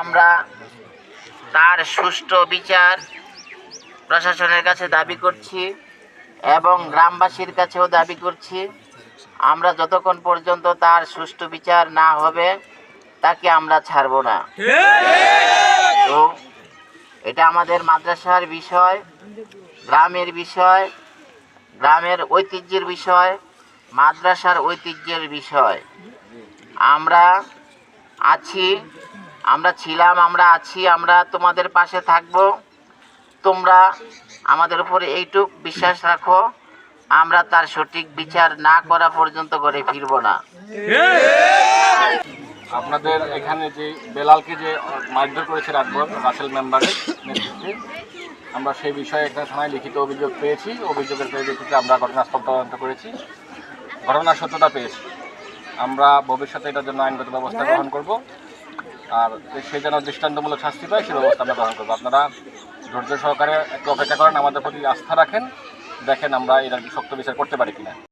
আমরা তার সুষ্ঠু বিচার প্রশাসনের কাছে দাবি করছি এবং গ্রামবাসীর কাছেও দাবি করছি। আমরা যতক্ষণ পর্যন্ত তার সুষ্ঠু বিচার না হবে, তাকে আমরা ছাড়ব না। তো এটা আমাদের মাদ্রাসার বিষয়, গ্রামের বিষয়, গ্রামের ঐতিহ্যের বিষয়, মাদ্রাসার ঐতিহ্যের বিষয়। আমরা আছি আমরা ছিলাম, আমরা আছি, আমরা তোমাদের পাশে থাকব। তোমরা আমাদের উপরে এইটুক বিশ্বাস রাখো, আমরা তার সঠিক বিচার না করা পর্যন্ত করে ফিরব না। আপনাদের এখানে যে বেলালকে যে মারধর করেছে রাতভর, রাসেল মেম্বারের নেতৃত্বে, আমরা সেই বিষয়ে একটা থানায় লিখিত অভিযোগ পেয়েছি। অভিযোগের পরিপ্রেক্ষিতে আমরা ঘটনাস্থল তদন্ত করেছি। ঘটনার সত্যতা পেয়েছি। আমরা ভবিষ্যতে এটার জন্য আইনগত ব্যবস্থা গ্রহণ করব। আর সে যেন দৃষ্টান্তমূলক শাস্তি পায় সে ব্যবস্থা আমরা গ্রহণ করব। আপনারা ধৈর্য সহকারে একটু অপেক্ষা করেন, আমাদের প্রতি আস্থা রাখেন, দেখেন আমরা এটার শক্ত বিচার করতে পারি কিনা।